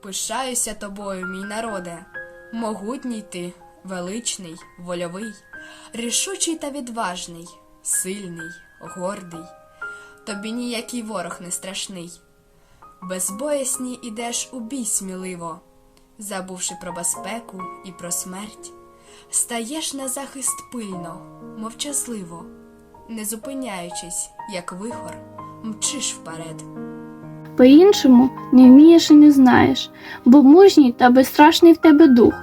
пишаюся тобою, мій народе. Могутній ти, величний, вольовий, рішучий та відважний, сильний, гордий. Тобі ніякий ворог не страшний. Безбоясні ідеш у бій сміливо, забувши про безпеку і про смерть, стаєш на захист пильно, мовчазливо, не зупиняючись, як вихор, мчиш вперед. По-іншому не вмієш і не знаєш, бо мужній та безстрашний в тебе дух.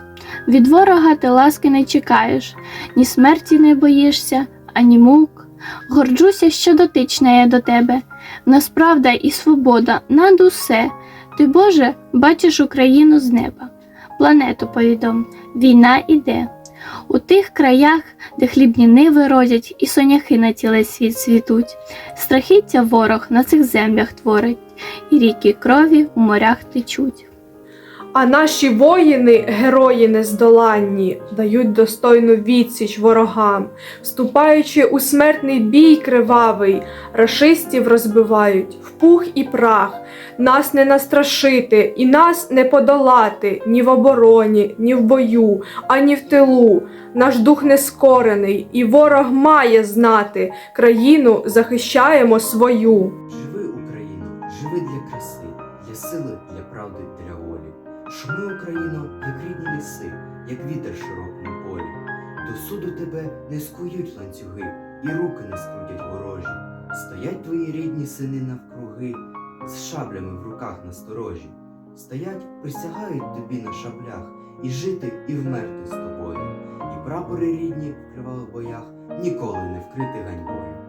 Від ворога ти ласки не чекаєш, ні смерті не боїшся, ані мук. Горджуся, що дотична я до тебе. В нас правда і свобода над усе. Ти, Боже, бачиш Україну з неба. Планету повідом, війна іде. У тих краях, де хлібні ниви родять і соняхи на цілий світ світуть, страхіття ворог на цих землях творить, і ріки крові в морях течуть. А наші воїни, герої нездоланні, дають достойну відсіч ворогам, вступаючи у смертний бій кривавий, рашистів розбивають в пух і прах. Нас не настрашити і нас не подолати ні в обороні, ні в бою, ані в тилу. Наш дух не скорений, і ворог має знати, країну захищаємо свою. Живи, для краси, для сили, для правди, для волі. Шуми, Україно, як рідні ліси, як вітер широкому полі. До суду тебе не скують ланцюги, і руки не скрутять ворожі. Стоять твої рідні сини навкруги, з шаблями в руках насторожі. Стоять, присягають тобі на шаблях, і жити, і вмерти з тобою. І прапори рідні в боях, ніколи не вкрити ганьбою.